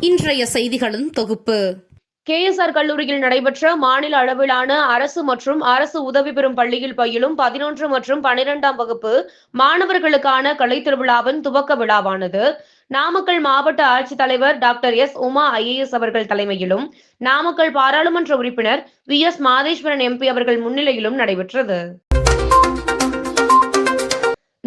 இன்றைய செய்திகளின் தொகுப்பு. கேஎஸ்ஆர் கல்லூரியில் நடைபெற்ற மாநில அளவிலான அரசு மற்றும் அரசு உதவி பெறும் பள்ளியில் பயிலும் பதினொன்று மற்றும் பனிரெண்டாம் வகுப்பு மாணவர்களுக்கான கலை திருவிழாவின் துவக்க விழாவானது. நாமக்கல் மாவட்ட ஆட்சித்தலைவர் டாக்டர் எஸ் உமா ஐஏஎஸ் அவர்கள் தலைமையிலும் நாமக்கல் பாராளுமன்ற உறுப்பினர் வி எஸ் மாதேஸ்வரன் எம்பி அவர்கள் முன்னிலையிலும் நடைபெற்றது.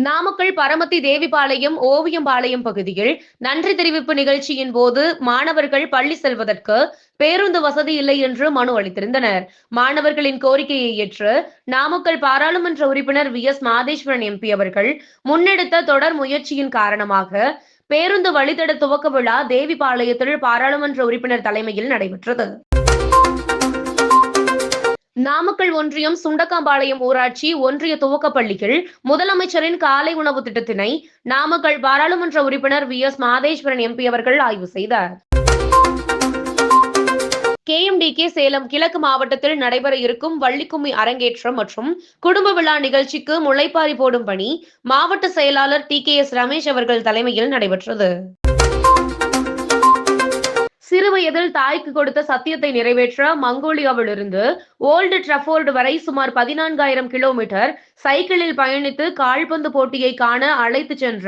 நாமக்கல் பரமத்தி தேவிபாளையம் ஓவியம்பாளையம் பகுதியில் நன்றி தெரிவிப்பு நிகழ்ச்சியின் போது மாணவர்கள் பள்ளி செல்வதற்கு பேருந்து வசதி இல்லை என்று மனு அளித்திருந்தனர். மாணவர்களின் கோரிக்கையை ஏற்று நாமக்கல் பாராளுமன்ற உறுப்பினர் வி. எஸ். மாதேஸ்வரன் எம்பி அவர்கள் முன்னெடுத்த தொடர் முயற்சியின் காரணமாக பேருந்து வழித்தட துவக்க விழா தேவிபாளையத்தில் பாராளுமன்ற உறுப்பினர் தலைமையில் நடைபெற்றது. நாமக்கல் ஒன்றியம் சுண்டக்காம்பாளையம் ஊராட்சி ஒன்றிய துவக்கப்பள்ளிகள் முதலமைச்சரின் காலை உணவு திட்டத்தினை நாமக்கல் பாராளுமன்ற உறுப்பினர் வி. எஸ். மாதேஸ்வரன் எம்பி அவர்கள் ஆய்வு செய்தார். கேஎம்டிகே சேலம் கிழக்கு மாவட்டத்தில் நடைபெற இருக்கும் வள்ளிக்கும்மி அரங்கேற்றம் மற்றும் குடும்ப விழா நிகழ்ச்சிக்கு முளைப்பாரி போடும் பணி மாவட்ட செயலாளர் டி. கே. எஸ். ரமேஷ் அவர்கள் தலைமையில் நடைபெற்றது. சிறுவயதில் தாய்க்கு கொடுத்த சத்தியத்தை நிறைவேற்ற மங்கோலியாவிலிருந்து ஓல்டு ட்ரஃபோர்டு வரை சுமார் பதினான்காயிரம் கிலோமீட்டர் சைக்கிளில் பயணித்து கால்பந்து போட்டியை காண அழைத்து சென்ற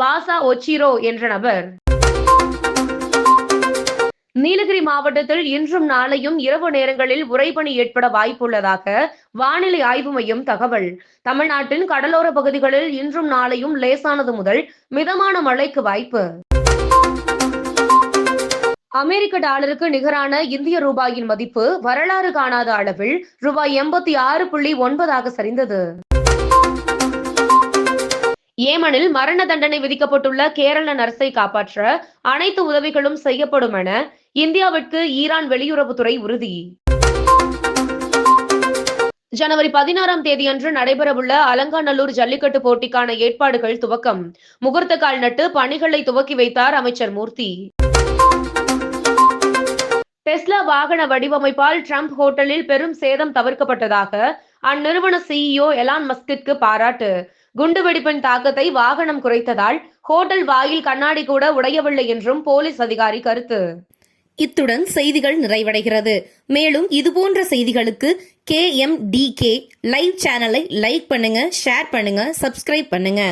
வாசா ஒச்சிரோ என்ற நபர். நீலகிரி மாவட்டத்தில் இன்றும் நாளையும் இரவு நேரங்களில் உறைபனி ஏற்பட வாய்ப்புள்ளதாக வானிலை ஆய்வு மையம் தகவல். தமிழ்நாட்டின் கடலோர பகுதிகளில் இன்றும் நாளையும் லேசானது முதல் மிதமான மழைக்கு வாய்ப்பு. அமெரிக்க டாலருக்கு நிகரான இந்திய ரூபாயின் மதிப்பு வரலாறு காணாத அளவில் ரூபாய் எண்பத்தி ஆறு புள்ளி ஒன்பதாக சரிந்தது. ஏமனில் மரண தண்டனை விதிக்கப்பட்டுள்ள கேரள நர்ஸை காப்பாற்ற அனைத்து உதவிகளும் செய்யப்படும் என இந்தியாவிற்கு ஈரான் வெளியுறவுத்துறை உறுதி. ஜனவரி பதினாறாம் தேதியன்று நடைபெறவுள்ள அலங்காநல்லூர் ஜல்லிக்கட்டு போட்டிக்கான ஏற்பாடுகள் துவக்கம். முகூர்த்த கால் நட்டு பணிகளை துவக்கி வைத்தார் அமைச்சர் மூர்த்தி. டெஸ்லா வாகன வடிவமைப்பால் ட்ரம்ப் ஹோட்டலில் பெரும் சேதம் தவிர்க்கப்பட்டதாக அந்நிறுவன சிஇஓ எலான் மஸ்கிற்கு பாராட்டு. குண்டுவெடிப்பின் தாக்கத்தை வாகனம் குறைத்ததால் ஹோட்டல் வாயில் கண்ணாடி கூட உடையவில்லை என்றும் போலீஸ் அதிகாரி கருத்து. இத்துடன் செய்திகள் நிறைவடைகிறது. மேலும் இதுபோன்ற செய்திகளுக்கு K M T K live சேனலை லைக் பண்ணுங்க ஷேர் பண்ணுங்க சப்ஸ்கிரைப் பண்ணுங்க.